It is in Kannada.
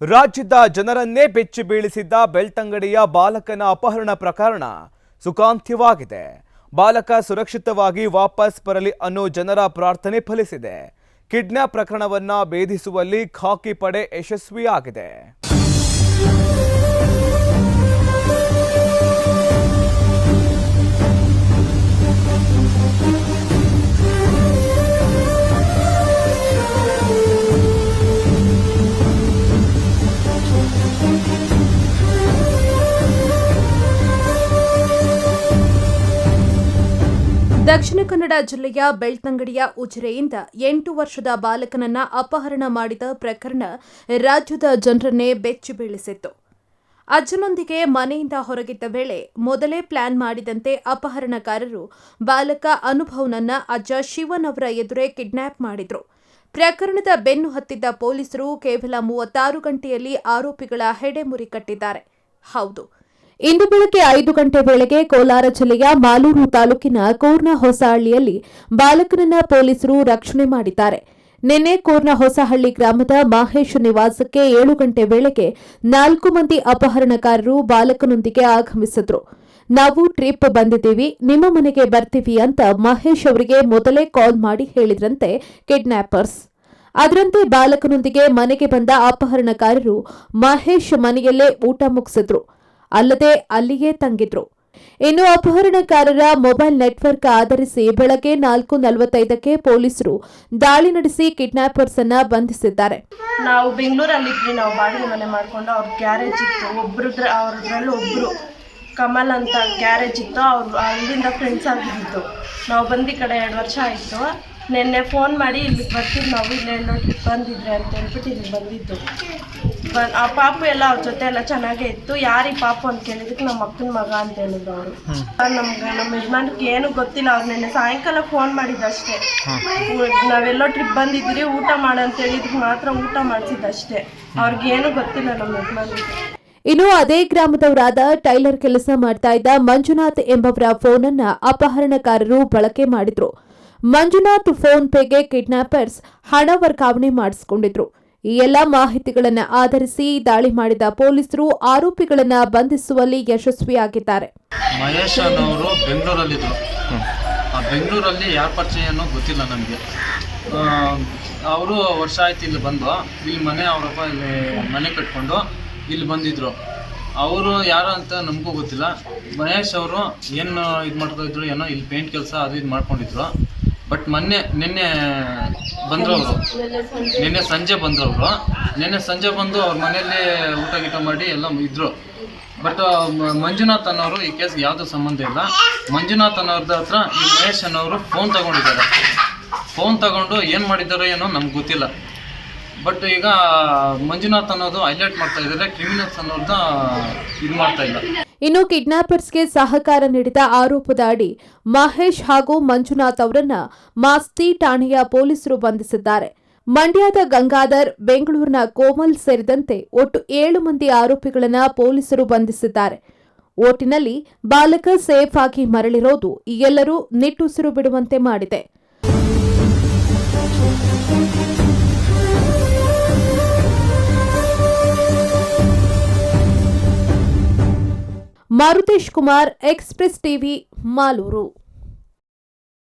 ರಾಜ್ಯದ ಜನರನ್ನೇ ಬೆಚ್ಚಿ ಬೀಳಿಸಿದ್ದ ಬೆಳ್ತಂಗಡಿಯ ಬಾಲಕನ ಅಪಹರಣ ಪ್ರಕರಣ ಸುಖಾಂತ್ಯವಾಗಿದೆ. ಬಾಲಕ ಸುರಕ್ಷಿತವಾಗಿ ವಾಪಸ್ ಬರಲಿ ಅನ್ನೋ ಜನರ ಪ್ರಾರ್ಥನೆ ಫಲಿಸಿದೆ. ಕಿಡ್ನಾಪ್ ಪ್ರಕರಣವನ್ನ ಭೇದಿಸುವಲ್ಲಿ ಖಾಕಿ ಪಡೆ ಯಶಸ್ವಿಯಾಗಿದೆ. ದಕ್ಷಿಣ ಕನ್ನಡ ಜಿಲ್ಲೆಯ ಬೆಳ್ತಂಗಡಿಯ ಉಜಿರೆಯಿಂದ ಎಂಟು ವರ್ಷದ ಬಾಲಕನನ್ನ ಅಪಹರಣ ಮಾಡಿದ ಪ್ರಕರಣ ರಾಜ್ಯದ ಜನರನ್ನೇ ಬೆಚ್ಚಿ ಬೀಳಿಸಿತ್ತು. ಅಜ್ಜನೊಂದಿಗೆ ಮನೆಯಿಂದ ಹೊರಗಿದ್ದ ವೇಳೆ ಮೊದಲೇ ಪ್ಲಾನ್ ಮಾಡಿದಂತೆ ಅಪಹರಣಕಾರರು ಬಾಲಕ ಅನುಭವ್ನನ್ನ ಅಜ್ಜ ಶಿವನ್ ಅವರ ಎದುರೇ ಕಿಡ್ನಾಪ್ ಮಾಡಿದ್ರು. ಪ್ರಕರಣದ ಬೆನ್ನು ಹತ್ತಿದ್ದ ಪೊಲೀಸರು ಕೇವಲ ಮೂವತ್ತಾರು ಗಂಟೆಯಲ್ಲಿ ಆರೋಪಿಗಳ ಹೆಡೆಮುರಿ ಕಟ್ಟಿದ್ದಾರೆ. ಹೌದು ಇಂದು ಬೆಳಗ್ಗೆ ಐದು ಗಂಟೆ ವೇಳೆಗೆ ಕೋಲಾರ ಜಿಲ್ಲೆಯ ಮಾಲೂರು ತಾಲೂಕಿನ ಕೂರ್ನ ಹೊಸಹಳ್ಳಿಯಲ್ಲಿ ಬಾಲಕನನ್ನ ಪೊಲೀಸರು ರಕ್ಷಣೆ ಮಾಡಿದ್ದಾರೆ. ನಿನ್ನೆ ಕೂರ್ನ ಹೊಸಹಳ್ಳಿ ಗ್ರಾಮದ ಮಹೇಶ್ ನಿವಾಸಕ್ಕೆ ಏಳು ಗಂಟೆ ವೇಳೆಗೆ ನಾಲ್ಕು ಮಂದಿ ಅಪಹರಣಕಾರರು ಬಾಲಕನೊಂದಿಗೆ ಆಗಮಿಸಿದ್ರು. ನಾವು ಟ್ರಿಪ್ ಬಂದಿದ್ದೀವಿ, ನಿಮ್ಮ ಮನೆಗೆ ಬರ್ತೀವಿ ಅಂತ ಮಹೇಶ್ ಅವರಿಗೆ ಮೊದಲೇ ಕಾಲ್ ಮಾಡಿ ಹೇಳಿದ್ರಂತೆ ಕಿಡ್ನಾಪರ್ಸ್. ಅದರಂತೆ ಬಾಲಕನೊಂದಿಗೆ ಮನೆಗೆ ಬಂದ ಅಪಹರಣಕಾರರು ಮಹೇಶ್ ಮನೆಯಲ್ಲೇ ಊಟ ಮುಗಿಸಿದ್ರು. ಅಲ್ಲದೆ ಅಲ್ಲಿಯೇ ತಂಗಿದ್ರು. ಇನ್ನು ಅಪಹರಣಕಾರರ ಮೊಬೈಲ್ ನೆಟ್ವರ್ಕ್ ಆಧರಿಸಿ ಬೆಳಗ್ಗೆ ನಾಲ್ಕು ನಲವತ್ತೈದಕ್ಕೆ ಪೊಲೀಸರು ದಾಳಿ ನಡೆಸಿ ಕಿಡ್ನಾಪರ್ಸ್ ಅನ್ನ ಬಂಧಿಸಿದ್ದಾರೆ. ನಾವು ಬೆಂಗಳೂರಲ್ಲಿದ್ವಿ, ನಾವು ಬಾಡಿಗೆ ಮನೆ ಮಾಡ್ಕೊಂಡು ಅವ್ರ ಗ್ಯಾರೇಜ್ ಇತ್ತು. ಒಬ್ರು ಅವ್ರದ್ರಲ್ಲಿ ಒಬ್ರು ಕಮಲ್ ಅಂತ ಗ್ಯಾರೇಜ್ ಇತ್ತು. ಅವ್ರು ಅಲ್ಲಿಂದ ಫ್ರೆಂಡ್ಸ್ ಆಗಿದ್ದು. ನಾವು ಬಂದಿ ಕಡೆ ಎರಡು ವರ್ಷ ಆಯಿತು. ನಿನ್ನೆ ಫೋನ್ ಮಾಡಿ ಇಲ್ಲಿ ಬರ್ತೀವಿ ನಾವು ಇಲ್ಲೇ ಎಲ್ಲೋ ಟ್ರಿಪ್ ಬಂದಿದ್ರೆ ಅಂತ ಹೇಳ್ಬಿಟ್ಟು ಇಲ್ಲಿ ಬಂದಿದ್ದು. ಆ ಪಾಪು ಎಲ್ಲ ಅವ್ರ ಜೊತೆ ಎಲ್ಲ ಚೆನ್ನಾಗೇ ಇತ್ತು. ಯಾರಿ ಈ ಪಾಪು ಅಂತ ಕೇಳಿದಕ್ಕೆ ನಮ್ಮ ಅಕ್ಕನ ಮಗ ಅಂತ ಹೇಳಿದ್ರು ಅವರು ನಮ್ಗೆ ನಮ್ಮ ಯಜಮಾನಕ್ಕೆ ಏನು ಗೊತ್ತಿಲ್ಲ. ಅವ್ರು ನಿನ್ನೆ ಸಾಯಂಕಾಲ ಫೋನ್ ಮಾಡಿದ್ದಷ್ಟೇ. ನಾವೆಲ್ಲೋ ಟ್ರಿಪ್ ಬಂದಿದ್ದೀರಿ ಊಟ ಮಾಡು ಅಂತ ಹೇಳಿದಕ್ಕೆ ಮಾತ್ರ ಊಟ ಮಾಡಿಸಿದ್ದಷ್ಟೇ. ಅವ್ರಿಗೇನು ಗೊತ್ತಿಲ್ಲ ನಮ್ಮ ಯಜಮಾನ್ರಿಗೆ. ಇನ್ನು ಅದೇ ಗ್ರಾಮದವರಾದ ಟೈಲರ್ ಕೆಲಸ ಮಾಡ್ತಾ ಇದ್ದ ಮಂಜುನಾಥ್ ಎಂಬವರ ಫೋನ್ ಅನ್ನ ಅಪಹರಣಕಾರರು ಬಳಕೆ ಮಾಡಿದ್ರು. ಮಂಜುನಾಥ್ ಫೋನ್ ಪೇಗೆ ಕಿಡ್ನಾಪರ್ಸ್ ಹಣ ವರ್ಗಾವಣೆ ಮಾಡಿಸಿಕೊಂಡಿದ್ರು. ಈ ಎಲ್ಲ ಮಾಹಿತಿಗಳನ್ನು ಆಧರಿಸಿ ದಾಳಿ ಮಾಡಿದ ಪೊಲೀಸರು ಆರೋಪಿಗಳನ್ನ ಬಂಧಿಸುವಲ್ಲಿ ಯಶಸ್ವಿಯಾಗಿದ್ದಾರೆ. ಮಹೇಶ್ ಅನ್ನೋರು ಬೆಂಗಳೂರಲ್ಲಿದ್ದರು ಆ ಬೆಂಗಳೂರಲ್ಲಿ ಯಾರ ಪರಿಚಯ ಅನ್ನೋ ಗೊತ್ತಿಲ್ಲ ನಮಗೆ. ಅವರು ವರ್ಷ ಆಯ್ತು ಇಲ್ಲಿ ಬಂದು ಇಲ್ಲಿ ಮನೆ ಅವರಪ್ಪ ಇಲ್ಲಿ ಮನೆ ಕಟ್ಕೊಂಡು ಇಲ್ಲಿ ಬಂದಿದ್ರು. ಅವರು ಯಾರು ಅಂತ ನಮಗೂ ಗೊತ್ತಿಲ್ಲ. ಮಹೇಶ್ ಅವರು ಏನು ಇದು ಮಾಡ್ತಾಯಿದ್ರು ಏನೋ ಇಲ್ಲಿ ಪೇಂಟ್ ಕೆಲಸ ಅದು ಇದು ಮಾಡ್ಕೊಂಡಿದ್ರು. ಬಟ್ ಮೊನ್ನೆ, ನಿನ್ನೆ ಬಂದರು ಅವರು ನಿನ್ನೆ ಸಂಜೆ ಬಂದರು ಅವರು ನಿನ್ನೆ ಸಂಜೆ ಬಂದು ಅವ್ರ ಮನೆಯಲ್ಲಿ ಊಟ ಗೀಟ ಮಾಡಿ ಎಲ್ಲ ಇದ್ರು. ಬಟ್ ಮಂಜುನಾಥ್ ಅನ್ನೋರು ಈ ಕೇಸ್ಗೆ ಯಾವುದೂ ಸಂಬಂಧ ಇಲ್ಲ. ಮಂಜುನಾಥ್ ಅನ್ನೋರ್ದ ಹತ್ರ ಈ ಮಹೇಶ್ ಅನ್ನೋರು ಫೋನ್ ತಗೊಂಡಿದ್ದಾರೆ. ಫೋನ್ ತಗೊಂಡು ಏನು ಮಾಡಿದ್ದಾರೆ ಏನೋ ನಮ್ಗೆ ಗೊತ್ತಿಲ್ಲ. ಬಟ್ ಈಗ ಮಂಜುನಾಥ್ ಅನ್ನೋದು ಹೈಲೈಟ್ ಮಾಡ್ತಾ ಇದ್ದಾರೆ. ಕ್ರಿಮಿನಲ್ಸ್ ಅನ್ನೋರ್ದ ಇದು ಮಾಡ್ತಾ ಇಲ್ಲ. ಇನ್ನು ಕಿಡ್ನಾಪರ್ಸ್ಗೆ ಸಹಕಾರ ನೀಡಿದ ಆರೋಪದ ಅಡಿ ಮಹೇಶ್ ಹಾಗೂ ಮಂಜುನಾಥ್ ಅವರನ್ನ ಮಾಸ್ತಿ ಠಾಣೆಯ ಪೊಲೀಸರು ಬಂಧಿಸಿದ್ದಾರೆ. ಮಂಡ್ಯದ ಗಂಗಾಧರ್, ಬೆಂಗಳೂರಿನ ಕೋಮಲ್ ಸೇರಿದಂತೆ ಒಟ್ಟು ಏಳು ಮಂದಿ ಆರೋಪಿಗಳನ್ನ ಪೊಲೀಸರು ಬಂಧಿಸಿದ್ದಾರೆ. ಒಟ್ಟಿನಲ್ಲಿ ಬಾಲಕ ಸೇಫ್ ಆಗಿ ಮರಳಿರೋದು ಎಲ್ಲರೂ ನಿಟ್ಟುಸಿರು ಬಿಡುವಂತೆ ಮಾಡಿದೆ. Maruthesh Kumar express TV Malur.